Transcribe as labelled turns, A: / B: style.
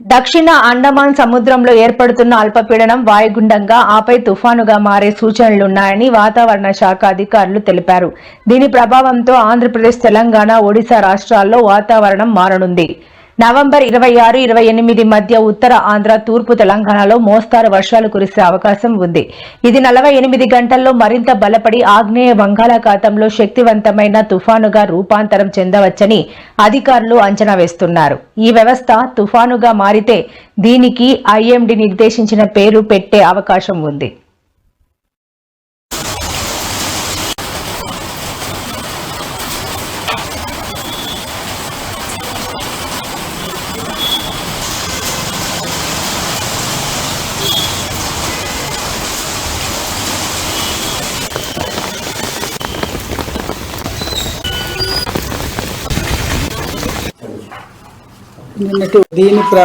A: దక్షిణ అండమాన్ సముద్రంలో ఏర్పడుతున్న అల్పపీడనం వాయుగుండంగా ఆపై తుఫానుగా మారే సూచనలున్నాయని వాతావరణ శాఖ అధికారులు తెలిపారు. దీని ప్రభావంతో ఆంధ్రప్రదేశ్ తెలంగాణ ఒడిశా రాష్ట్రాల్లో వాతావరణం మారనుంది. నవంబర్ ఇరవై ఆరు ఇరవై ఎనిమిది మధ్య ఉత్తర ఆంధ్ర తూర్పు తెలంగాణలో మోస్తారు వర్షాలు కురిసే అవకాశం ఉంది. ఇది నలభై ఎనిమిది గంటల్లో మరింత బలపడి ఆగ్నేయ బంగాళాఖాతంలో శక్తివంతమైన తుఫానుగా రూపాంతరం చెందవచ్చని అధికారులు అంచనా వేస్తున్నారు. ఈ వ్యవస్థ తుఫానుగా మారితే దీనికి ఐఎండీ నిర్దేశించిన పేరు పెట్టే అవకాశం ఉంది.
B: నిన్నటి దీని ప్ర